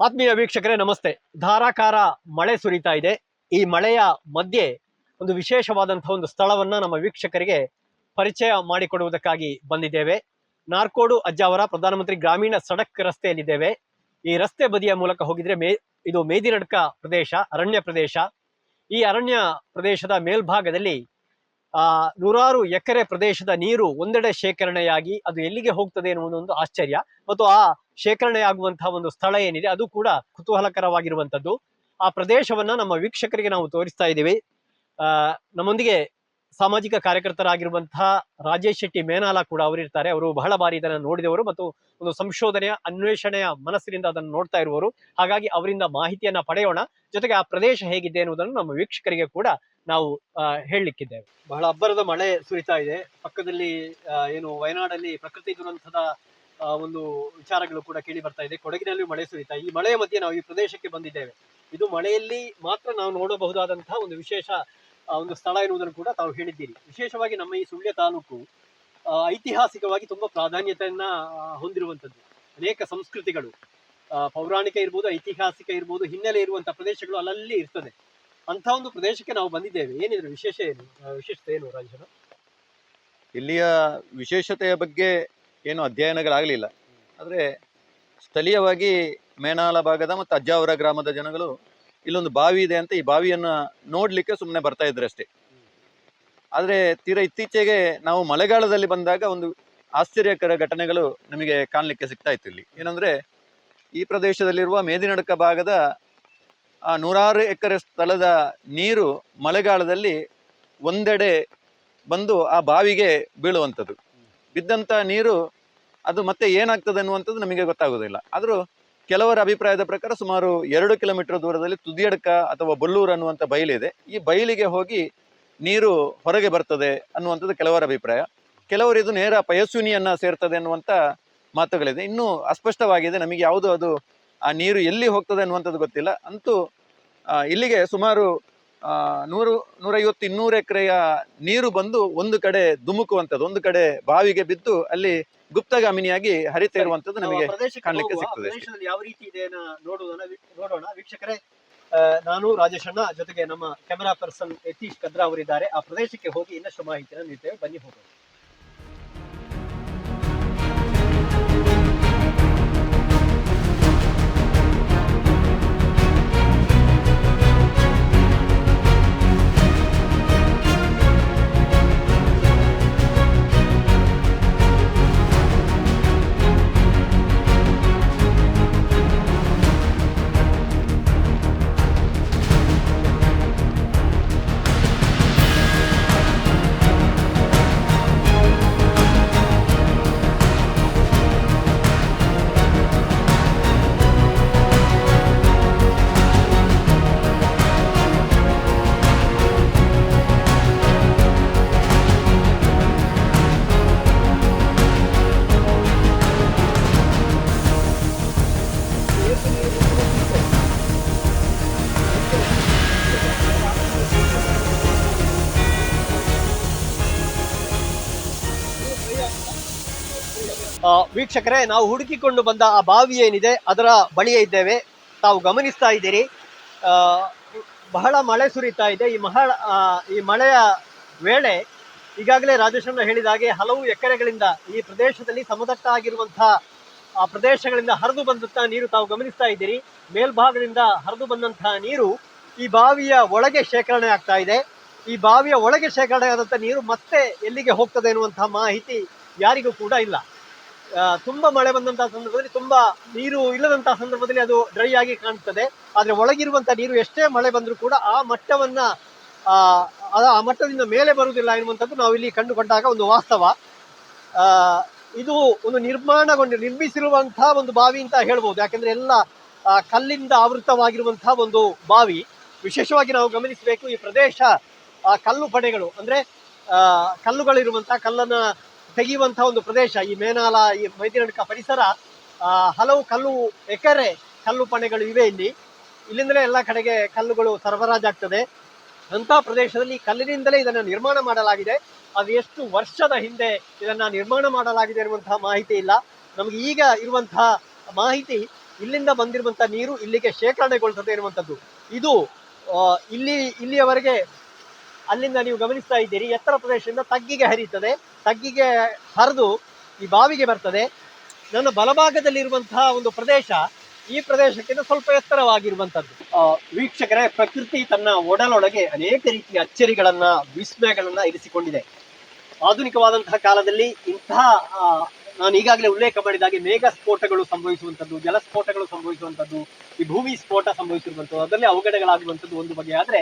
ಆತ್ಮೀಯ ವೀಕ್ಷಕರೇ, ನಮಸ್ತೆ. ಧಾರಾಕಾರ ಮಳೆ ಸುರಿತಾ ಇದೆ. ಈ ಮಳೆಯ ಮಧ್ಯೆ ಒಂದು ವಿಶೇಷವಾದಂತಹ ಒಂದು ಸ್ಥಳವನ್ನ ನಮ್ಮ ವೀಕ್ಷಕರಿಗೆ ಪರಿಚಯ ಮಾಡಿಕೊಡುವುದಕ್ಕಾಗಿ ಬಂದಿದ್ದೇವೆ. ನಾರ್ಕೋಡು ಅಜ್ಜಾವರ ಪ್ರಧಾನಮಂತ್ರಿ ಗ್ರಾಮೀಣ ಸಡಕ್ ರಸ್ತೆಯಲ್ಲಿದ್ದೇವೆ. ಈ ರಸ್ತೆ ಬದಿಯ ಮೂಲಕ ಹೋಗಿದ್ರೆ ಮೇ, ಇದು ಮೇದಿನಡ್ಕ ಪ್ರದೇಶ, ಅರಣ್ಯ ಪ್ರದೇಶ. ಈ ಅರಣ್ಯ ಪ್ರದೇಶದ ಮೇಲ್ಭಾಗದಲ್ಲಿ ನೂರಾರು ಎಕರೆ ಪ್ರದೇಶದ ನೀರು ಒಂದೆಡೆ ಶೇಖರಣೆಯಾಗಿ ಅದು ಎಲ್ಲಿಗೆ ಹೋಗ್ತದೆ ಎನ್ನುವುದು ಒಂದು ಆಶ್ಚರ್ಯ. ಮತ್ತು ಆ ಶೇಖರಣೆಯಾಗುವಂತಹ ಒಂದು ಸ್ಥಳ ಏನಿದೆ, ಅದು ಕೂಡ ಕುತೂಹಲಕರವಾಗಿರುವಂತದ್ದು ಆ ಪ್ರದೇಶವನ್ನ ನಮ್ಮ ವೀಕ್ಷಕರಿಗೆ ನಾವು ತೋರಿಸ್ತಾ ಇದ್ದೀವಿ. ಆ, ನಮ್ಮೊಂದಿಗೆ ಸಾಮಾಜಿಕ ಕಾರ್ಯಕರ್ತರಾಗಿರುವಂತಹ ರಾಜೇಶ್ ಶೆಟ್ಟಿ ಮೇನಾಲ ಕೂಡ ಅವರಿರ್ತಾರೆ. ಅವರು ಬಹಳ ಬಾರಿ ಇದನ್ನು ನೋಡಿದವರು ಮತ್ತು ಒಂದು ಸಂಶೋಧನೆಯ, ಅನ್ವೇಷಣೆಯ ಮನಸ್ಸಿನಿಂದ ಅದನ್ನು ನೋಡ್ತಾ ಇರುವವರು. ಹಾಗಾಗಿ ಅವರಿಂದ ಮಾಹಿತಿಯನ್ನ ಪಡೆಯೋಣ. ಜೊತೆಗೆ ಆ ಪ್ರದೇಶ ಹೇಗಿದೆ ಎನ್ನುವುದನ್ನು ನಮ್ಮ ವೀಕ್ಷಕರಿಗೆ ಕೂಡ ನಾವು ಹೇಳಲಿಕ್ಕಿದ್ದೇವೆ. ಬಹಳ ಅಬ್ಬರದ ಮಳೆ ಸುರಿತಾ ಇದೆ. ಪಕ್ಕದಲ್ಲಿ ಏನು ವಯನಾಡಲ್ಲಿ ಪ್ರಕೃತಿ ದುರಂತದ ಒಂದು ವಿಚಾರಗಳು ಕೂಡ ಕೇಳಿ ಬರ್ತಾ ಇದೆ. ಕೊಡಗಿನಲ್ಲಿ ಮಳೆ ಸುರಿತಾ ಈ ಮಳೆಯ ಮಧ್ಯೆ ನಾವು ಈ ಪ್ರದೇಶಕ್ಕೆ ಬಂದಿದ್ದೇವೆ. ಇದು ಮಳೆಯಲ್ಲಿ ಮಾತ್ರ ನಾವು ನೋಡಬಹುದಾದಂತಹ ಒಂದು ವಿಶೇಷ ಒಂದು ಸ್ಥಳ ಇರುವುದನ್ನು ಕೂಡ ತಾವು ಹೇಳಿದ್ದೀರಿ. ವಿಶೇಷವಾಗಿ ನಮ್ಮ ಈ ಸುಳ್ಯ ತಾಲೂಕು ಐತಿಹಾಸಿಕವಾಗಿ ತುಂಬಾ ಪ್ರಾಧಾನ್ಯತೆಯನ್ನ ಹೊಂದಿರುವಂಥದ್ದು. ಅನೇಕ ಸಂಸ್ಕೃತಿಗಳು ಆ, ಪೌರಾಣಿಕ ಇರ್ಬೋದು ಐತಿಹಾಸಿಕ ಇರ್ಬೋದು ಹಿನ್ನೆಲೆ ಇರುವಂತಹ ಪ್ರದೇಶಗಳು ಅಲ್ಲಲ್ಲಿ ಇರ್ತದೆ. ಅಂತ ಒಂದು ಪ್ರದೇಶಕ್ಕೆ ನಾವು ಬಂದಿದ್ದೇವೆ. ಏನಿದ್ರೆ ವಿಶೇಷ ಏನು ವಿಶೇಷತೆ ಏನು ರಾಜನ ಇಲ್ಲಿಯ ವಿಶೇಷತೆಯ ಬಗ್ಗೆ ಏನು ಅಧ್ಯಯನಗಳಾಗಲಿಲ್ಲ. ಆದರೆ ಸ್ಥಳೀಯವಾಗಿ ಮೇನಾಲ ಭಾಗದ ಮತ್ತು ಅಜ್ಜಾವರ ಗ್ರಾಮದ ಜನಗಳು ಇಲ್ಲೊಂದು ಬಾವಿ ಇದೆ ಅಂತ ಈ ಬಾವಿಯನ್ನ ನೋಡಲಿಕ್ಕೆ ಸುಮ್ಮನೆ ಬರ್ತಾ ಇದ್ರೆ ಅಷ್ಟೇ. ಆದರೆ ತೀರಾ ಇತ್ತೀಚೆಗೆ ನಾವು ಮಳೆಗಾಲದಲ್ಲಿ ಬಂದಾಗ ಒಂದು ಆಶ್ಚರ್ಯಕರ ಘಟನೆಗಳು ನಮಗೆ ಕಾಣಲಿಕ್ಕೆ ಸಿಗ್ತಾ ಇತ್ತು ಇಲ್ಲಿ. ಏನಂದ್ರೆ ಈ ಪ್ರದೇಶದಲ್ಲಿರುವ ಮೇದಿನಡಕ ಭಾಗದ, ಆ, ನೂರಾರು ಎಕರೆ ಸ್ಥಳದ ನೀರು ಮಳೆಗಾಲದಲ್ಲಿ ಒಂದೆಡೆ ಬಂದು ಆ ಬಾವಿಗೆ ಬೀಳುವಂಥದ್ದು. ಬಿದ್ದಂಥ ನೀರು ಅದು ಮತ್ತೆ ಏನಾಗ್ತದೆ ಅನ್ನುವಂಥದ್ದು ನಮಗೆ ಗೊತ್ತಾಗೋದಿಲ್ಲ ಆದರೂ ಕೆಲವರ ಅಭಿಪ್ರಾಯದ ಪ್ರಕಾರ ಸುಮಾರು ಎರಡು ಕಿಲೋಮೀಟರ್ ದೂರದಲ್ಲಿ ತುದಿಯಡ್ಕ ಅಥವಾ ಬೊಲ್ಲೂರು ಅನ್ನುವಂಥ ಬಯಲಿದೆ. ಈ ಬಯಲಿಗೆ ಹೋಗಿ ನೀರು ಹೊರಗೆ ಬರ್ತದೆ ಅನ್ನುವಂಥದ್ದು ಕೆಲವರ ಅಭಿಪ್ರಾಯ. ಕೆಲವರು ಇದು ನೇರ ಪಯಸ್ವಿನಿಯನ್ನ ಸೇರ್ತದೆ ಅನ್ನುವಂಥ ಮಾತುಗಳಿದೆ. ಇನ್ನೂ ಅಸ್ಪಷ್ಟವಾಗಿದೆ. ನಮಗೆ ಯಾವುದು ಅದು ಆ ನೀರು ಎಲ್ಲಿ ಹೋಗ್ತದೆ ಅನ್ನುವಂಥದ್ದು ಗೊತ್ತಿಲ್ಲ. ಅಂತೂ ಇಲ್ಲಿಗೆ ಸುಮಾರು ನೂರು ನೂರೈವತ್ತು ಇನ್ನೂರು ಎಕರೆಯ ನೀರು ಬಂದು ಒಂದು ಕಡೆ ಧುಮುಕುವಂಥದ್ದು ಒಂದು ಕಡೆ ಬಾವಿಗೆ ಬಿದ್ದು ಅಲ್ಲಿ ಗುಪ್ತಗಾಮಿನಿಯಾಗಿ ಹರಿತ ಇರುವಂತದ್ದು ನಮಗೆ ಕಾಣಲಿಕ್ಕೆ ಸಿಗ್ತದೆ ಪ್ರದೇಶದಲ್ಲಿ ಯಾವ ರೀತಿ ಇದೆ ನೋಡೋಣ ನೋಡೋಣ. ವೀಕ್ಷಕರೇ ನಾನು ರಾಜೇಶಣ್ಣ ಜೊತೆಗೆ ನಮ್ಮ ಕ್ಯಾಮೆರಾ ಪರ್ಸನ್ ಯತೀಶ್ ಕದ್ರಾ ಅವರಿದ್ದಾರೆ. ಆ ಪ್ರದೇಶಕ್ಕೆ ಹೋಗಿ ಇನ್ನಷ್ಟು ಮಾಹಿತಿಯನ್ನು ನೀಡ್ತೇವೆ ಬನ್ನಿ ಹೋಗೋಣ. ವೀಕ್ಷಕರೇ, ನಾವು ಹುಡುಕಿಕೊಂಡು ಬಂದ ಆ ಬಾವಿ ಏನಿದೆ, ಅದರ ಬಳಿಯೇ ಇದ್ದೇವೆ. ತಾವು ಗಮನಿಸ್ತಾ ಇದ್ದೀರಿ. ಬಹಳ ಮಳೆ ಸುರಿತಾ ಇದೆ. ಈ ಮಹಳ ಈ ಮಳೆಯ ವೇಳೆ ಈಗಾಗಲೇ ರಾಜೇಶಣ್ಣ ಹೇಳಿದ ಹಾಗೆ ಹಲವು ಎಕರೆಗಳಿಂದ ಈ ಪ್ರದೇಶದಲ್ಲಿ ಸಮತಟ್ಟ ಆಗಿರುವಂತಹ ಆ ಪ್ರದೇಶಗಳಿಂದ ಹರಿದು ಬಂದಂತಹ ನೀರು ತಾವು ಗಮನಿಸ್ತಾ ಇದ್ದೀರಿ. ಮೇಲ್ಭಾಗದಿಂದ ಹರಿದು ಬಂದಂತಹ ನೀರು ಈ ಬಾವಿಯ ಒಳಗೆ ಶೇಖರಣೆ ಆಗ್ತಾ ಇದೆ. ಈ ಬಾವಿಯ ಒಳಗೆ ಶೇಖರಣೆ ಆದಂತಹ ನೀರು ಮತ್ತೆ ಎಲ್ಲಿಗೆ ಹೋಗ್ತದೆ ಎನ್ನುವಂತಹ ಮಾಹಿತಿ ಯಾರಿಗೂ ಕೂಡ ಇಲ್ಲ. ತುಂಬಾ ಮಳೆ ಬಂದಂತಹ ಸಂದರ್ಭದಲ್ಲಿ ತುಂಬಾ ನೀರು ಇಲ್ಲದಂತಹ ಸಂದರ್ಭದಲ್ಲಿ ಅದು ಡ್ರೈ ಆಗಿ ಕಾಣ್ತದೆ. ಆದ್ರೆ ಒಳಗಿರುವಂತಹ ನೀರು ಎಷ್ಟೇ ಮಳೆ ಬಂದರೂ ಕೂಡ ಆ ಮಟ್ಟವನ್ನ, ಆ ಮಟ್ಟದಿಂದ ಮೇಲೆ ಬರುವುದಿಲ್ಲ ಎನ್ನುವಂಥದ್ದು ನಾವು ಇಲ್ಲಿ ಕಂಡುಕೊಂಡಾಗ ಒಂದು ವಾಸ್ತವ. ಇದು ಒಂದು ನಿರ್ಮಾಣಗೊಂಡು ನಿರ್ಮಿಸಿರುವಂತಹ ಒಂದು ಬಾವಿ ಅಂತ ಹೇಳ್ಬೋದು. ಯಾಕಂದ್ರೆ ಎಲ್ಲ ಕಲ್ಲಿಂದ ಆವೃತವಾಗಿರುವಂತಹ ಒಂದು ಬಾವಿ. ವಿಶೇಷವಾಗಿ ನಾವು ಗಮನಿಸಬೇಕು ಈ ಪ್ರದೇಶ, ಆ, ಕಲ್ಲು ಪಡೆಗಳು. ಅಂದ್ರೆ ಕಲ್ಲುಗಳಿರುವಂತಹ ಕಲ್ಲನ್ನ ತೆಗೆಯುವಂತಹ ಒಂದು ಪ್ರದೇಶ ಈ ಮೇನಾಲ, ಈ ಮೈದಿನಡ್ಕ ಪರಿಸರ ಹಲವು ಕಲ್ಲು ಎಕರೆ ಕಲ್ಲು ಪಣೆಗಳು ಇವೆ ಇಲ್ಲಿ. ಇಲ್ಲಿಂದಲೇ ಎಲ್ಲ ಕಡೆಗೆ ಕಲ್ಲುಗಳು ಸರಬರಾಜಾಗ್ತದೆ. ಅಂತ ಪ್ರದೇಶದಲ್ಲಿ ಕಲ್ಲಿನಿಂದಲೇ ಇದನ್ನ ನಿರ್ಮಾಣ ಮಾಡಲಾಗಿದೆ. ಅದು ಎಷ್ಟು ವರ್ಷದ ಹಿಂದೆ ಇದನ್ನ ನಿರ್ಮಾಣ ಮಾಡಲಾಗಿದೆ ಎನ್ನುವಂತಹ ಮಾಹಿತಿ ಇಲ್ಲ. ನಮಗೆ ಈಗ ಇರುವಂತಹ ಮಾಹಿತಿ, ಇಲ್ಲಿಂದ ಬಂದಿರುವಂತ ನೀರು ಇಲ್ಲಿಗೆ ಶೇಖರಣೆಗೊಳ್ತದೆ ಇರುವಂತದ್ದು ಇದು ಇಲ್ಲಿ, ಇಲ್ಲಿಯವರೆಗೆ ಅಲ್ಲಿಂದ ನೀವು ಗಮನಿಸ್ತಾ ಇದ್ದೀರಿ, ಎತ್ತರ ಪ್ರದೇಶದಿಂದ ತಗ್ಗಿಗೆ ಹರಿಯುತ್ತದೆ. ತಗ್ಗಿಗೆ ಹರಿದು ಈ ಬಾವಿಗೆ ಬರ್ತದೆ. ನನ್ನ ಬಲಭಾಗದಲ್ಲಿರುವಂತಹ ಒಂದು ಪ್ರದೇಶ ಈ ಪ್ರದೇಶಕ್ಕಿಂತ ಸ್ವಲ್ಪ ಎತ್ತರವಾಗಿರುವಂತದ್ದು. ವೀಕ್ಷಕರೇ, ಪ್ರಕೃತಿ ತನ್ನ ಒಡಲೊಳಗೆ ಅನೇಕ ರೀತಿಯ ಅಚ್ಚರಿಗಳನ್ನ, ವಿಸ್ಮಯಗಳನ್ನ ಇರಿಸಿಕೊಂಡಿದೆ. ಆಧುನಿಕವಾದಂತಹ ಕಾಲದಲ್ಲಿ ಇಂತಹ ನಾನು ಈಗಾಗಲೇ ಉಲ್ಲೇಖ ಮಾಡಿದ ಹಾಗೆ ಮೇಘ ಸ್ಫೋಟಗಳು ಸಂಭವಿಸುವಂಥದ್ದು ಜಲಸ್ಫೋಟಗಳು ಸಂಭವಿಸುವಂಥದ್ದು ಈ ಭೂಮಿ ಸ್ಫೋಟ ಸಂಭವಿಸಿರುವಂಥದ್ದು ಅದರಲ್ಲಿ ಅವಘಡಗಳಾಗುವಂಥದ್ದು ಒಂದು ಬಗೆ ಆದ್ರೆ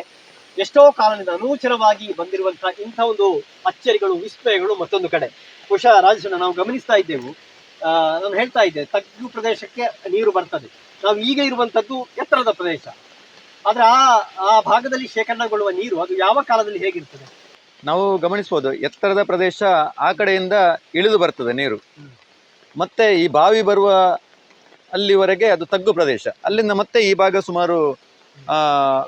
ಎಷ್ಟೋ ಕಾಲದಿಂದ ಅನೂಚರವಾಗಿ ಬಂದಿರುವಂತಹ ಇಂಥ ಒಂದು ಅಚ್ಚರಿಗಳು ವಿಸ್ಮಯಗಳು ಮತ್ತೊಂದು ಕಡೆ. ಬಹುಶಃ ರಾಜೇಶನ ನಾವು ಗಮನಿಸ್ತಾ ಇದ್ದೆವು. ನಾನು ಹೇಳ್ತಾ ಇದ್ದೆ ತಗ್ಗು ಪ್ರದೇಶಕ್ಕೆ ನೀರು ಬರ್ತದೆ. ನಾವು ಈಗ ಇರುವಂಥದ್ದು ಎತ್ತರದ ಪ್ರದೇಶ. ಆದ್ರೆ ಆ ಆ ಭಾಗದಲ್ಲಿ ಶೇಖರಣೆಗೊಳ್ಳುವ ನೀರು ಅದು ಯಾವ ಕಾಲದಲ್ಲಿ ಹೇಗಿರ್ತದೆ? ನಾವು ಗಮನಿಸ್ಬೋದು ಎತ್ತರದ ಪ್ರದೇಶ ಆ ಕಡೆಯಿಂದ ಇಳಿದು ಬರ್ತದೆ ನೀರು. ಮತ್ತೆ ಈ ಬಾವಿ ಬರುವ ಅಲ್ಲಿವರೆಗೆ ಅದು ತಗ್ಗು ಪ್ರದೇಶ. ಅಲ್ಲಿಂದ ಮತ್ತೆ ಈ ಭಾಗ ಸುಮಾರು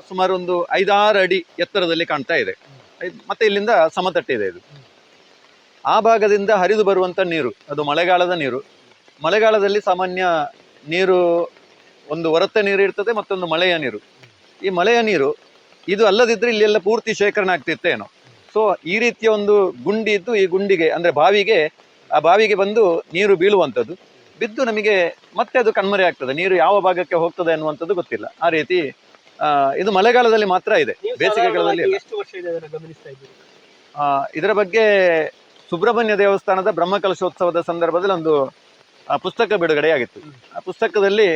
ಸುಮಾರು ಒಂದು ಐದಾರು ಅಡಿ ಎತ್ತರದಲ್ಲಿ ಕಾಣ್ತಾ ಇದೆ. ಮತ್ತೆ ಇಲ್ಲಿಂದ ಸಮತಟ್ಟಿದೆ ಇದು ಆ ಭಾಗದಿಂದ ಹರಿದು ಬರುವಂತ ನೀರು, ಅದು ಮಳೆಗಾಲದ ನೀರು. ಮಳೆಗಾಲದಲ್ಲಿ ಸಾಮಾನ್ಯ ನೀರು ಒಂದು ಹೊರತ ನೀರು ಇರ್ತದೆ, ಮತ್ತೊಂದು ಮಳೆಯ ನೀರು. ಈ ಮಳೆಯ ನೀರು ಇದು ಅಲ್ಲದಿದ್ರೆ ಇಲ್ಲೆಲ್ಲ ಪೂರ್ತಿ ಶೇಖರಣೆ ಆಗ್ತಿತ್ತೇನೋ. ಸೊ ಈ ರೀತಿಯ ಒಂದು ಗುಂಡಿ ಇದ್ದು ಈ ಗುಂಡಿಗೆ, ಅಂದ್ರೆ ಬಾವಿಗೆ, ಆ ಬಾವಿಗೆ ಬಂದು ನೀರು ಬೀಳುವಂಥದ್ದು. ಬಿದ್ದು ನಮಗೆ ಮತ್ತೆ ಅದು ಕಣ್ಮರೆ ಆಗ್ತದೆ. ನೀರು ಯಾವ ಭಾಗಕ್ಕೆ ಹೋಗ್ತದೆ ಅನ್ನುವಂಥದ್ದು ಗೊತ್ತಿಲ್ಲ. ಆ ರೀತಿ ಇದು ಮಳೆಗಾಲದಲ್ಲಿ ಮಾತ್ರ ಇದೆ. ಬೇಸಿಗೆಗಾಲದಲ್ಲಿ ಇದರ ಬಗ್ಗೆ ಸುಬ್ರಹ್ಮಣ್ಯ ದೇವಸ್ಥಾನದ ಬ್ರಹ್ಮಕಲಶೋತ್ಸವದ ಸಂದರ್ಭದಲ್ಲಿ ಒಂದು ಪುಸ್ತಕ ಬಿಡುಗಡೆಯಾಗಿತ್ತು. ಆ ಪುಸ್ತಕದಲ್ಲಿ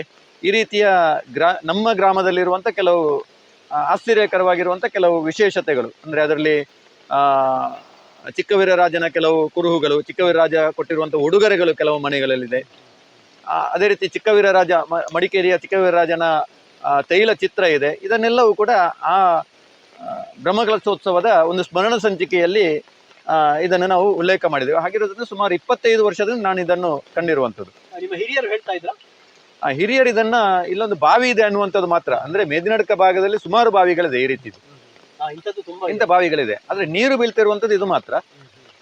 ಈ ರೀತಿಯ ಗ್ರಾ ನಮ್ಮ ಗ್ರಾಮದಲ್ಲಿರುವಂತ ಕೆಲವು ಆಶ್ಚರ್ಯಕರವಾಗಿರುವಂಥ ಆಶ್ಚರ್ಯಕರವಾಗಿರುವಂತ ಕೆಲವು ವಿಶೇಷತೆಗಳು. ಅಂದ್ರೆ ಅದರಲ್ಲಿ ಆ ಚಿಕ್ಕವೀರರಾಜನ ಕೆಲವು ಕುರುಹುಗಳು ಚಿಕ್ಕವೀರರಾಜ ಕೊಟ್ಟಿರುವಂತ ಉಡುಗೊರೆಗಳು ಕೆಲವು ಮನೆಗಳಲ್ಲಿದೆ. ಅದೇ ರೀತಿ ಚಿಕ್ಕವೀರರಾಜ ಮಡಿಕೇರಿಯ ಚಿಕ್ಕವೀರರಾಜನ ತೈಲ ಚಿತ್ರ ಇದೆ. ಇದನ್ನೆಲ್ಲವೂ ಕೂಡ ಆ ಬ್ರಹ್ಮಕಲಸೋತ್ಸವದ ಬ್ರಹ್ಮಕಲಶೋತ್ಸವದ ಒಂದು ಸ್ಮರಣ ಸಂಚಿಕೆಯಲ್ಲಿ ಇದನ್ನು ನಾವು ಉಲ್ಲೇಖ ಮಾಡಿದ್ದೇವೆ ಹಾಗಿರೋದ್ರಿಂದ ಸುಮಾರು ಇಪ್ಪತ್ತೈದು ವರ್ಷದಿಂದ ನಾನು ಇದನ್ನು ಕಂಡಿರುವಂಥದ್ದು. ನಿಮ್ಮ ಹಿರಿಯರು ಹೇಳ್ತಾ ಇದ್ರ? ಆ ಹಿರಿಯರು ಇದನ್ನ ಇಲ್ಲೊಂದು ಬಾವಿ ಇದೆ ಅನ್ನುವಂಥದ್ದು ಮಾತ್ರ. ಅಂದ್ರೆ ಮೇದಿನಡ್ಕ ಭಾಗದಲ್ಲಿ ಸುಮಾರು ಬಾವಿಗಳಿದೆ ಈ ರೀತಿ. ಇಂಥ ಬಾವಿಗಳಿದೆ. ಆದ್ರೆ ನೀರು ಬೀಳ್ತಿರುವಂಥದ್ದು ಇದು ಮಾತ್ರ.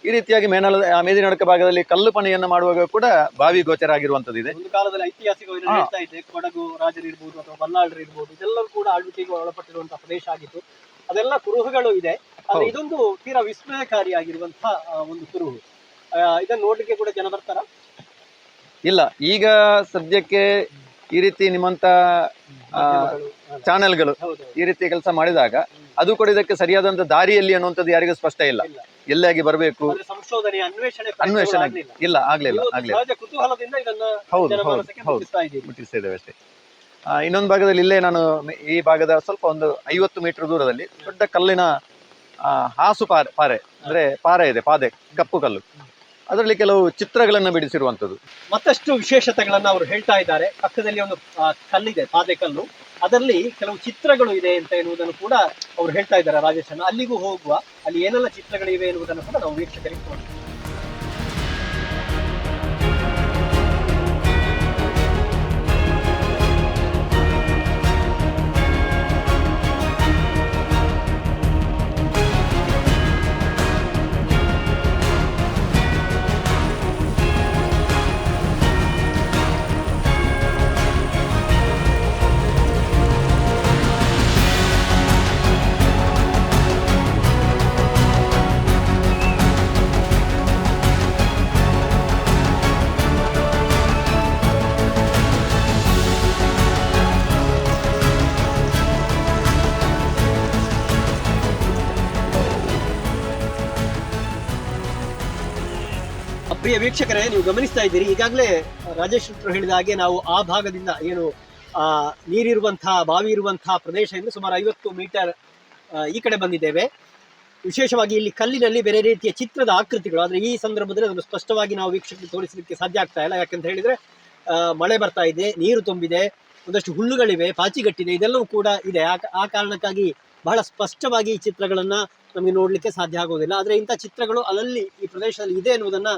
ಈ ರೀತಿಯಾಗಿ ಮೇನಲ ಮೇದಿನಡ್ಕ ಭಾಗದಲ್ಲಿ ಕಲ್ಲು ಪಣಿಯನ್ನು ಮಾಡುವಾಗ ಕೂಡ ಬಾವಿ ಗೋಚರ ಆಗಿರುವಂತದ್ದು ಇದೆ ಒಂದು ಕಾಲದಲ್ಲಿ ಐತಿಹಾಸಿಕವಾಗಿ ಕೊಡಗು ರಾಜರು ಇರ್ಬೋದು ಅಥವಾ ಬಲ್ಲಾಳರು ಇರ್ಬೋದು ಇದೆಲ್ಲರೂ ಕೂಡ ಆಳ್ವಿಕೆಗೆ ಒಳಪಟ್ಟಿರುವಂತಹ ಪ್ರದೇಶ ಆಗಿತ್ತು. ಅದೆಲ್ಲ ಕುರುಹುಗಳು ಇದೆ ಆದ್ರೆ ಇದೊಂದು ತೀರಾ ವಿಸ್ಮಯಕಾರಿ ಆಗಿರುವಂತಹ ಒಂದು ಕುರುಹು. ಇದನ್ನು ನೋಡ್ಲಿಕ್ಕೆ ಕೂಡ ಜನ ಬರ್ತಾರ? ಇಲ್ಲ ಈಗ ಸದ್ಯಕ್ಕೆ ಈ ರೀತಿ ನಿಮ್ಮಂತ ಚಾನೆಲ್ಗಳು ಈ ರೀತಿ ಕೆಲಸ ಮಾಡಿದಾಗ ಅದು ಕೂಡ ಇದಕ್ಕೆ ಸರಿಯಾದಂತ ದಾರಿಯಲ್ಲಿ ಅನ್ನುವಂಥದ್ದು ಯಾರಿಗೂ ಸ್ಪಷ್ಟ ಇಲ್ಲ. ಎಲ್ಲಾಗಿ ಬರಬೇಕು? ಸಂಶೋಧನೆ ಅನ್ವೇಷಣೆ ಇಲ್ಲ ಆಗ್ಲಿಲ್ಲ ಆಗ್ಲಿಲ್ಲ. ಹೌದು ಹೌದು ಹೌದು ಮುಟ್ಟಿಸ್ತಾ ಇದ್ದೀವಿ. ಅಷ್ಟೇ. ಇನ್ನೊಂದು ಭಾಗದಲ್ಲಿ ಇಲ್ಲೇ ನಾನು ಈ ಭಾಗದ ಸ್ವಲ್ಪ ಒಂದು ಐವತ್ತು ಮೀಟರ್ ದೂರದಲ್ಲಿ ದೊಡ್ಡ ಕಲ್ಲಿನ ಹಾಸು ಪಾರೆ ಪಾರೆ ಅಂದ್ರೆ ಪಾರೆ ಇದೆ ಪಾದೆ ಕಪ್ಪು ಕಲ್ಲು. ಅದರಲ್ಲಿ ಕೆಲವು ಚಿತ್ರಗಳನ್ನು ಬಿಡಿಸಿರುವಂಥದ್ದು. ಮತ್ತಷ್ಟು ವಿಶೇಷತೆಗಳನ್ನು ಅವರು ಹೇಳ್ತಾ ಇದ್ದಾರೆ. ಪಕ್ಕದಲ್ಲಿ ಒಂದು ಕಲ್ಲಿದೆ ಪಾದೆ ಕಲ್ಲು. ಅದರಲ್ಲಿ ಕೆಲವು ಚಿತ್ರಗಳು ಇದೆ ಅಂತ ಎನ್ನುವುದನ್ನು ಕೂಡ ಅವರು ಹೇಳ್ತಾ ಇದ್ದಾರೆ ರಾಜೇಶ್ ಅಲ್ಲಿಗೂ ಹೋಗುವ, ಅಲ್ಲಿ ಏನೆಲ್ಲ ಚಿತ್ರಗಳಿವೆ ಎನ್ನುವುದನ್ನು ಕೂಡ ನಾವು ವೀಕ್ಷಕರಿಗೆ ತೋರಿಸ್ತೀವಿ. ಪ್ರಿಯ ವೀಕ್ಷಕರೇ ನೀವು ಗಮನಿಸ್ತಾ ಇದ್ದೀರಿ ಈಗಾಗಲೇ ರಾಜೇಶ್ ಹೇಳಿದ ಹಾಗೆ ನಾವು ಆ ಭಾಗದಿಂದ ಏನು ಆ, ನೀರಿರುವಂತಹ ಬಾವಿ ಇರುವಂತಹ ಎಂದು ಸುಮಾರು ಐವತ್ತು ಮೀಟರ್ ಈ ಕಡೆ ಬಂದಿದ್ದೇವೆ. ವಿಶೇಷವಾಗಿ ಇಲ್ಲಿ ಕಲ್ಲಿನಲ್ಲಿ ಬೇರೆ ರೀತಿಯ ಚಿತ್ರದ ಆಕೃತಿಗಳು ಆದರೆ ಈ ಸಂದರ್ಭದಲ್ಲಿ ಅದನ್ನು ಸ್ಪಷ್ಟವಾಗಿ ನಾವು ವೀಕ್ಷಕರಿಗೆ ತೋರಿಸಲಿಕ್ಕೆ ಸಾಧ್ಯ ಆಗ್ತಾ ಇಲ್ಲ. ಯಾಕಂತ ಹೇಳಿದ್ರೆ ಮಳೆ ಬರ್ತಾ ಇದೆ ನೀರು ತುಂಬಿದೆ ಒಂದಷ್ಟು ಹುಲ್ಲುಗಳಿವೆ ಪಾಚಿಗಟ್ಟಿದೆ ಇದೆಲ್ಲವೂ ಕೂಡ ಇದೆ. ಆ ಕಾರಣಕ್ಕಾಗಿ ಬಹಳ ಸ್ಪಷ್ಟವಾಗಿ ಈ ಚಿತ್ರಗಳನ್ನು ನಮಗೆ ನೋಡಲಿಕ್ಕೆ ಸಾಧ್ಯ ಆಗೋದಿಲ್ಲ. ಆದ್ರೆ ಇಂಥ ಚಿತ್ರಗಳು ಅಲ್ಲಲ್ಲಿ ಈ ಪ್ರದೇಶದಲ್ಲಿ ಇದೆ ಎನ್ನುವುದನ್ನ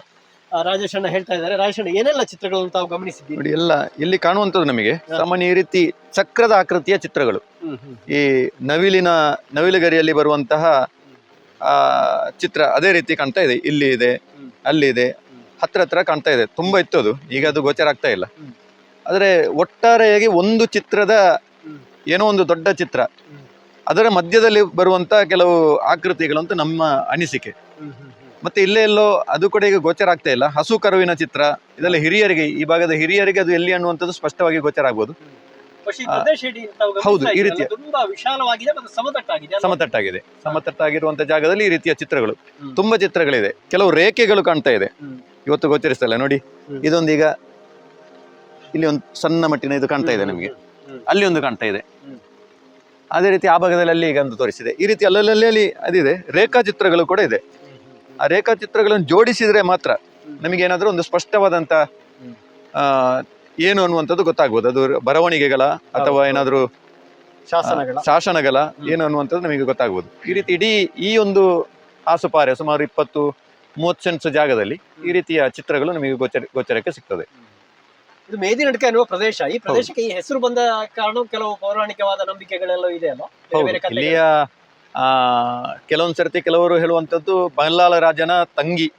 ರಾಜೇಶ್ ಅಣ್ಣ ಹೇಳ್ತಾ ಇದ್ದಾರೆ. ರಾಜೇಶ್ ಅಣ್ಣ ಏನೆಲ್ಲ ಚಿತ್ರಗಳು ತಾವು ಗಮನಿಸಿದ್ದೀರಿ? ನೋಡಿ ಎಲ್ಲ ಇಲ್ಲಿ ಕಾಣುವಂಥದ್ದು ನಮಗೆ. ಸಾಮಾನ್ಯ ಈ ರೀತಿ ಚಕ್ರದ ಆಕೃತಿಯ ಚಿತ್ರಗಳು. ಈ ನವಿಲಿನ ನವಿಲುಗರಿಯಲ್ಲಿ ಬರುವಂತಹ ಆ ಚಿತ್ರ ಅದೇ ರೀತಿ ಕಾಣ್ತಾ ಇದೆ. ಇಲ್ಲಿ ಇದೆ. ಅಲ್ಲಿ ಇದೆ ಹತ್ರ ಹತ್ರ ಕಾಣ್ತಾ ಇದೆ. ತುಂಬಾ ಇತ್ತು ಅದು ಈಗ ಅದು ಗೋಚರ ಆಗ್ತಾ ಇಲ್ಲ. ಆದರೆ ಒಟ್ಟಾರೆಯಾಗಿ ಒಂದು ಚಿತ್ರದ ಏನೋ ಒಂದು ದೊಡ್ಡ ಚಿತ್ರ. ಅದರ ಮಧ್ಯದಲ್ಲಿ ಬರುವಂತ ಕೆಲವು ಆಕೃತಿಗಳು ಅಂತ ನಮ್ಮ ಅನಿಸಿಕೆ. ಮತ್ತೆ ಇಲ್ಲೇ ಎಲ್ಲೋ ಅದು ಕೂಡ ಈಗ ಗೋಚರ ಆಗ್ತಾ ಇಲ್ಲ. ಹಸು ಕರುವಿನ ಚಿತ್ರ ಇದೆಲ್ಲ ಹಿರಿಯರಿಗೆ ಈ ಭಾಗದ ಹಿರಿಯರಿಗೆ ಅದು ಎಲ್ಲಿ ಅನ್ನುವಂಥದ್ದು ಸ್ಪಷ್ಟವಾಗಿ ಗೋಚರ ಆಗ್ಬೋದು ಹೌದು ಈ ರೀತಿಯ. ತುಂಬಾ ವಿಶಾಲವಾಗಿದೆ ಸಮತಟ್ಟಾಗಿದೆ ಸಮತಟ್ಟಾಗಿದೆ. ಸಮತಟ್ಟಾಗಿರುವಂತಹ ಜಾಗದಲ್ಲಿ ಈ ರೀತಿಯ ಚಿತ್ರಗಳು. ತುಂಬಾ ಚಿತ್ರಗಳಿದೆ. ಕೆಲವು ರೇಖೆಗಳು ಕಾಣ್ತಾ ಇದೆ. ಇವತ್ತು ಗೋಚರಿಸ್ತಲ್ಲ ನೋಡಿ. ಇದೊಂದು ಈಗ ಇಲ್ಲಿ ಒಂದು ಸಣ್ಣ ಮಟ್ಟಿನ ಇದು ಕಾಣ್ತಾ ಇದೆ ನಿಮಗೆ. ಅಲ್ಲಿ ಒಂದು ಕಾಣ್ತಾ ಇದೆ. ಅದೇ ರೀತಿ ಆ ಭಾಗದಲ್ಲಿ ಅಲ್ಲಿ ಈಗ ಒಂದು ತೋರಿಸಿದೆ. ಈ ರೀತಿ ಅಲ್ಲಲ್ಲಿ ಅದಿದೆ. ರೇಖಾ ಚಿತ್ರಗಳು ಕೂಡ ಇದೆ. ಆ ರೇಖಾಚಿತ್ರಗಳನ್ನು ಜೋಡಿಸಿದ್ರೆ ಮಾತ್ರ ನಮಗೇನಾದರೂ ನಮಗೆ ಏನಾದ್ರೂ ಒಂದು. ಆ, ಏನು ಅನ್ನುವಂಥದ್ದು ಗೊತ್ತಾಗ್ಬೋದು. ಅದು ಬರವಣಿಗೆಗಳ ಅಥವಾ ಏನಾದರೂ ಶಾಸನಗಳ. ಶಾಸನಗಳ ಏನು ಅನ್ನುವಂಥದ್ದು ನಮಗೆ ಗೊತ್ತಾಗ್ಬೋದು. ಈ ರೀತಿ ಇಡೀ ಈ ಒಂದು ಆಸುಪಾರೆ ಸುಮಾರು ಇಪ್ಪತ್ತು ಮೂವತ್ತು ಸೆನ್ಸ್ ಜಾಗದಲ್ಲಿ ಈ ರೀತಿಯ ಚಿತ್ರಗಳು ನಮಗೆ ಗೋಚರ ಗೋಚರಕ್ಕೆ ಸಿಗ್ತದೆ. ಇದು ಮೇದಿನಡ್ಕೆ ಅನ್ನುವ ಪ್ರದೇಶ. ಈ ಪ್ರದೇಶಕ್ಕೆ ಈ ಹೆಸರು ಬಂದ ಕಾರಣ ಕೆಲವು ಪೌರಾಣಿಕವಾದ ನಂಬಿಕೆಗಳೆಲ್ಲ ಇದೆ ಅಲ್ವಾ. ಇಲ್ಲಿಯ ಕೆಲವೊಂದ್ ಸರ್ತಿ ಕೆಲವರು ಹೇಳುವಂತದ್ದು ಬಲ್ಲಾಳ ರಾಜನ ತಂಗಿ.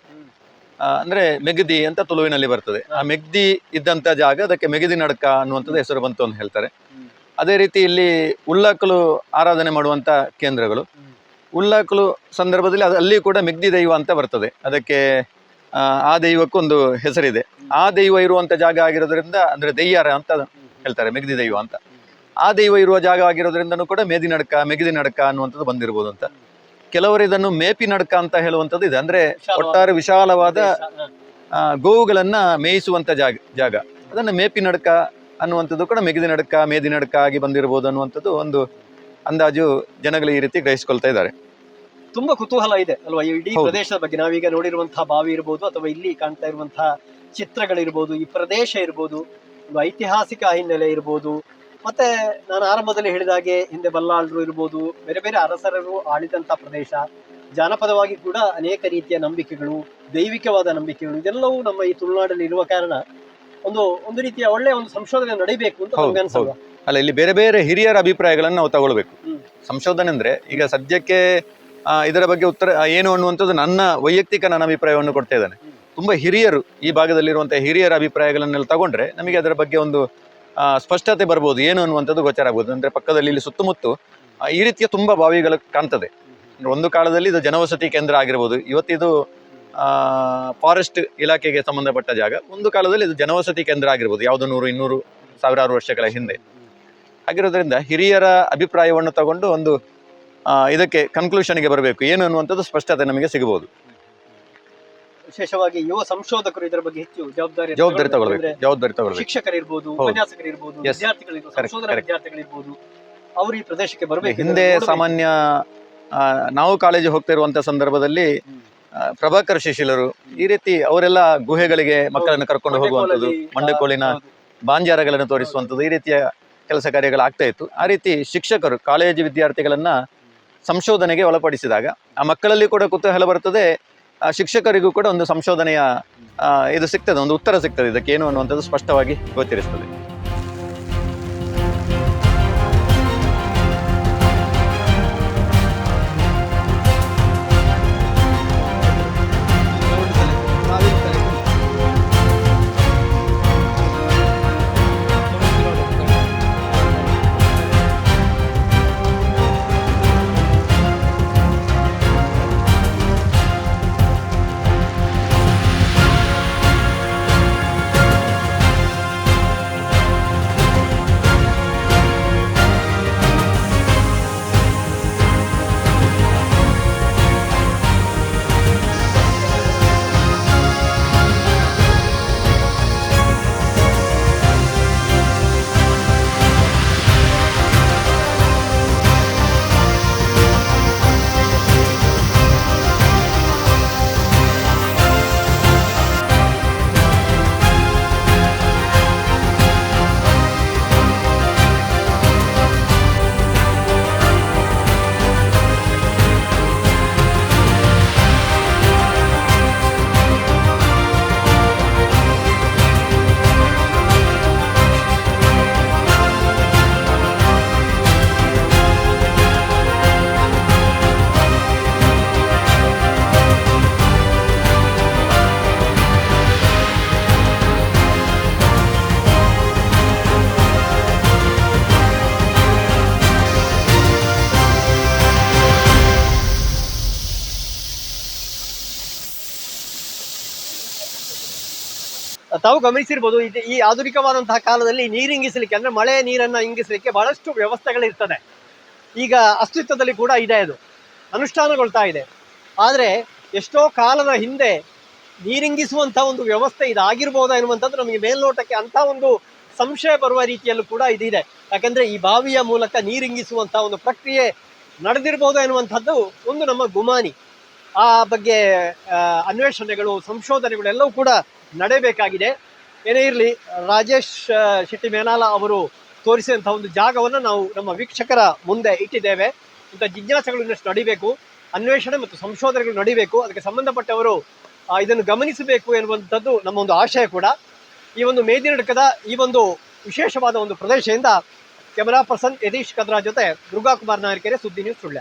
ಅಂದರೆ ಮೆಗದಿ ಅಂತ ತುಳುವಿನಲ್ಲಿ ಬರ್ತದೆ. ಆ ಮೆಗ್ದಿ ಇದ್ದಂತ ಜಾಗ ಅದಕ್ಕೆ ಮೆಗದಿ ನಡಕ ಅನ್ನುವಂಥದ್ದು ಹೆಸರು ಬಂತು ಅಂತ ಹೇಳ್ತಾರೆ. ಅದೇ ರೀತಿ ಇಲ್ಲಿ ಉಳ್ಳಾಕಲು ಆರಾಧನೆ ಮಾಡುವಂತ ಕೇಂದ್ರಗಳು. ಉಲ್ಲಾಕಲು ಸಂದರ್ಭದಲ್ಲಿ ಅದು ಅಲ್ಲಿ ಕೂಡ ಮೆಗ್ದಿ ದೈವ ಅಂತ ಬರ್ತದೆ. ಅದಕ್ಕೆ ಆ, ದೈವಕ್ಕೊಂದು ದೈವಕ್ಕೂ ಒಂದು ಹೆಸರಿದೆ. ಆ ದೈವ ಇರುವಂತ ಜಾಗ ಆಗಿರೋದ್ರಿಂದ ಅಂದ್ರೆ ದೆಯ್ಯಾರ ಅಂತ ಹೇಳ್ತಾರೆ ಮೆಗ್ದಿ ದೈವ ಅಂತ. ಆ ದೈವ ಇರುವ ಜಾಗ ಆಗಿರೋದ್ರಿಂದನೂ ಕೂಡ ಮೇದಿ ನಡಕ ಮೆಗಿದಿ ನಡಕ ಅನ್ನುವಂಥದ್ದು ಬಂದಿರಬಹುದು ಅಂತ. ಕೆಲವರು ಇದನ್ನು ಮೇಪಿ ನಡಕ ಅಂತ ಹೇಳುವಂಥದ್ದು ಇದೆ. ಅಂದ್ರೆ ಒಟ್ಟಾರೆ ವಿಶಾಲವಾದ ಗೋವುಗಳನ್ನ ಮೇಯಿಸುವಂತ ಜಾಗ ಜಾಗ. ಅದನ್ನ ಮೇಪಿ ನಡಕ ಅನ್ನುವಂಥದ್ದು ಕೂಡ ಮೆಗಿದಿ ನಡಕ ಮೇದಿ ನಡಕ ಆಗಿ ಬಂದಿರಬಹುದು ಅನ್ನುವಂಥದ್ದು ಒಂದು ಅಂದಾಜು ಜನಗಳು ಈ ರೀತಿ ಗ್ರಹಿಸ್ಕೊಳ್ತಾ ಇದ್ದಾರೆ. ತುಂಬಾ ಕುತೂಹಲ ಇದೆ ಅಲ್ವಾ? ಈ ಇಡೀ ಪ್ರದೇಶದ ಬಗ್ಗೆ ನಾವೀಗ ನೋಡಿರುವಂತಹ ಬಾವಿ ಇರ್ಬೋದು ಅಥವಾ ಇಲ್ಲಿ ಕಾಣ್ತಾ ಇರುವಂತಹ ಚಿತ್ರಗಳಿರ್ಬೋದು ಈ ಪ್ರದೇಶ ಇರ್ಬೋದು ಒಂದು ಐತಿಹಾಸಿಕ ಹಿನ್ನೆಲೆ ಇರ್ಬೋದು ಮತ್ತೆ ನಾನು ಆರಂಭದಲ್ಲಿ ಹೇಳಿದ ಹಾಗೆ ಹಿಂದೆ ಬಲ್ಲಾಳರು ಇರ್ಬೋದು ಬೇರೆ ಬೇರೆ ಅರಸರರು ಆಳಿದಂತ ಪ್ರದೇಶ ಜಾನಪದವಾಗಿ ಕೂಡ ಅನೇಕ ರೀತಿಯ ನಂಬಿಕೆಗಳು ದೈವಿಕವಾದ ನಂಬಿಕೆಗಳು ಇದೆಲ್ಲವೂ ನಮ್ಮ ಈ ತುಳುನಾಡಲ್ಲಿ ಇರುವ ಕಾರಣ ಒಂದು ಒಂದು ರೀತಿಯ ಒಳ್ಳೆಯ ಒಂದು ಸಂಶೋಧನೆ ನಡೀಬೇಕು ಅಂತ ನಮ್ಗೆ ಅನ್ಸಲ್ವಾ? ಅಲ್ಲ ಇಲ್ಲಿ ಬೇರೆ ಬೇರೆ ಹಿರಿಯರ ಅಭಿಪ್ರಾಯಗಳನ್ನು ನಾವು ತಗೊಳ್ಬೇಕು. ಸಂಶೋಧನೆ ಅಂದ್ರೆ ಈಗ ಸದ್ಯಕ್ಕೆ ಇದರ ಬಗ್ಗೆ ಉತ್ತರ ಏನು ಅನ್ನುವಂಥದ್ದು ನನ್ನ ವೈಯಕ್ತಿಕ ನನ್ನ ಅಭಿಪ್ರಾಯವನ್ನು ಕೊಡ್ತಾ ಇದ್ದಾನೆ. ತುಂಬಾ ಹಿರಿಯರು ಈ ಭಾಗದಲ್ಲಿರುವಂತಹ ಹಿರಿಯರ ಅಭಿಪ್ರಾಯಗಳನ್ನೆಲ್ಲ ತಗೊಂಡ್ರೆ ನಮಗೆ ಅದರ ಬಗ್ಗೆ ಒಂದು ಸ್ಪಷ್ಟತೆ ಬರ್ಬೋದು, ಏನು ಅನ್ನುವಂಥದ್ದು ಗೋಚರ ಆಗ್ಬೋದು ಅಂದ್ರೆ ಪಕ್ಕದಲ್ಲಿ ಇಲ್ಲಿ ಸುತ್ತಮುತ್ತ ಈ ರೀತಿಯ ತುಂಬಾ ಬಾವಿಗಳು ಕಾಣ್ತದೆ. ಒಂದು ಕಾಲದಲ್ಲಿ ಇದು ಜನವಸತಿ ಕೇಂದ್ರ ಆಗಿರ್ಬೋದು, ಇವತ್ತಿದು ಫಾರೆಸ್ಟ್ ಇಲಾಖೆಗೆ ಸಂಬಂಧಪಟ್ಟ ಜಾಗ. ಒಂದು ಕಾಲದಲ್ಲಿ ಇದು ಜನವಸತಿ ಕೇಂದ್ರ ಆಗಿರ್ಬೋದು, ಯಾವುದೋ ನೂರು, ಇನ್ನೂರು, ಸಾವಿರಾರು ವರ್ಷಗಳ ಹಿಂದೆ. ಆಗಿರೋದ್ರಿಂದ ಹಿರಿಯರ ಅಭಿಪ್ರಾಯವನ್ನು ತಗೊಂಡು ಒಂದು ಇದಕ್ಕೆ ಕನ್ಕ್ಲೂಷನ್ಗೆ ಬರಬೇಕು. ಏನು ಅನ್ನುವಂಥದ್ದು ಸ್ಪಷ್ಟತೆ ನಮಗೆ ಸಿಗಬಹುದು. ವಿಶೇಷವಾಗಿ ಯುವ ಸಂಶೋಧಕರು ಇದರ ಬಗ್ಗೆ ಹೆಚ್ಚು ಜವಾಬ್ದಾರಿ ಜವಾಬ್ದಾರಿ ತಗೊಳ್ಬೇಕು. ಜವಾಬ್ದಾರಿ ತಗೊಳ್ಬೇಕು. ಶಿಕ್ಷಕರಿರ್ಬೋದು ಹೌದು. ಉಪನ್ಯಾಸಕರಿರ್ಬೋದು. ವಿದ್ಯಾರ್ಥಿಗಳಿರ್ಬೋದು ಸಂಶೋಧನಾ ವಿದ್ಯಾರ್ಥಿಗಳಿರ್ಬೋದು ಅವರು ಈ ಪ್ರದೇಶಕ್ಕೆ ಬರಬೇಕು ಹಿಂದೆ ಸಾಮಾನ್ಯ ನಾವು ಕಾಲೇಜು ಹೋಗ್ತಾ ಇರುವಂತ ಸಂದರ್ಭದಲ್ಲಿ ಪ್ರಭಾಕರ್ ಶಿಶಿಲರು ಈ ರೀತಿ ಅವರೆಲ್ಲ ಗುಹೆಗಳಿಗೆ ಮಕ್ಕಳನ್ನು ಕರ್ಕೊಂಡು ಹೋಗುವಂಥದ್ದು ಮಂಡಕೋಳಿನ ಬಾಂಜಾರಗಳನ್ನು ತೋರಿಸುವಂಥದ್ದು ಈ ರೀತಿಯ ಕೆಲಸ ಕಾರ್ಯಗಳು ಆಗ್ತಾ ಇತ್ತು. ಆ ರೀತಿ ಶಿಕ್ಷಕರು ಕಾಲೇಜು ವಿದ್ಯಾರ್ಥಿಗಳನ್ನ ಸಂಶೋಧನೆಗೆ ಒಳಪಡಿಸಿದಾಗ ಆ ಮಕ್ಕಳಲ್ಲಿ ಕೂಡ ಕುತೂಹಲ ಬರ್ತದೆ ಶಿಕ್ಷಕರಿಗೂ ಕೂಡ ಒಂದು ಸಂಶೋಧನೆಯ ಇದು ಸಿಗ್ತದೆ ಒಂದು ಉತ್ತರ ಸಿಗ್ತದೆ. ಇದಕ್ಕೆ ಏನು ಅನ್ನುವಂಥದ್ದು ಸ್ಪಷ್ಟವಾಗಿ ಗೋಚರಿಸ್ತದೆ ತಾವು ಗಮನಿಸಿರ್ಬೋದು, ಈ ಆಧುನಿಕವಾದಂತಹ ಕಾಲದಲ್ಲಿ ನೀರಿಂಗಿಸಲಿಕ್ಕೆ ಅಂದ್ರೆ ಮಳೆ ನೀರನ್ನ ಇಂಗಿಸಲಿಕ್ಕೆ ಬಹಳಷ್ಟು ವ್ಯವಸ್ಥೆಗಳಿರ್ತದೆ. ಈಗ ಅಸ್ತಿತ್ವದಲ್ಲಿ ಕೂಡ ಇದೆ ಅದು. ಅನುಷ್ಠಾನಗೊಳ್ತಾ ಇದೆ. ಆದರೆ ಎಷ್ಟೋ ಕಾಲದ ಹಿಂದೆ ನೀರಿಂಗಿಸುವಂತ ಒಂದು ವ್ಯವಸ್ಥೆ ಇದಾಗಿರ್ಬೋದಾ ಎನ್ನುವಂಥದ್ದು ನಮಗೆ ಮೇಲ್ನೋಟಕ್ಕೆ ಅಂತ ಒಂದು ಸಂಶಯ ಬರುವ ರೀತಿಯಲ್ಲೂ ಕೂಡ ಇದಿದೆ. ಯಾಕಂದ್ರೆ ಈ ಬಾವಿಯ ಮೂಲಕ ನೀರಿಂಗಿಸುವಂತ ಒಂದು ಪ್ರಕ್ರಿಯೆ ನಡೆದಿರ್ಬೋದು ಎನ್ನುವಂಥದ್ದು ಒಂದು ನಮ್ಮ ಗುಮಾನಿ. ಆ ಬಗ್ಗೆ ಅನ್ವೇಷಣೆಗಳು ಸಂಶೋಧನೆಗಳು ಎಲ್ಲವೂ ಕೂಡ ನಡೆಯಬೇಕಾಗಿದೆ. ಏನೇ ಇರಲಿ, ರಾಜೇಶ್ ಶೆಟ್ಟಿ ಮೇನಾಲ ಅವರು ತೋರಿಸಿದಂಥ ಒಂದು ಜಾಗವನ್ನು ನಾವು ನಮ್ಮ ವೀಕ್ಷಕರ ಮುಂದೆ ಇಟ್ಟಿದ್ದೇವೆ. ಇಂಥ ಜಿಜ್ಞಾಸೆಗಳು ಇನ್ನಷ್ಟು ನಡಿಬೇಕು, ಅನ್ವೇಷಣೆ ಮತ್ತು ಸಂಶೋಧನೆಗಳು ನಡಿಬೇಕು. ಅದಕ್ಕೆ ಸಂಬಂಧಪಟ್ಟವರು ಇದನ್ನು ಗಮನಿಸಬೇಕು ಎನ್ನುವಂಥದ್ದು ನಮ್ಮ ಒಂದು ಆಶಯ ಕೂಡ. ಈ ಒಂದು ಮೇದಿನಡಕದ ಈ ಒಂದು ವಿಶೇಷವಾದ ಒಂದು ಪ್ರದೇಶದಿಂದ ಕ್ಯಾಮರಾ ಪರ್ಸನ್ ಯತೀಶ್ ಕದ್ರಾ ಜೊತೆ ದುರ್ಗಾಕುಮಾರ್ ನಾಯಕರೆ ಸುದ್ದಿ news Sullia.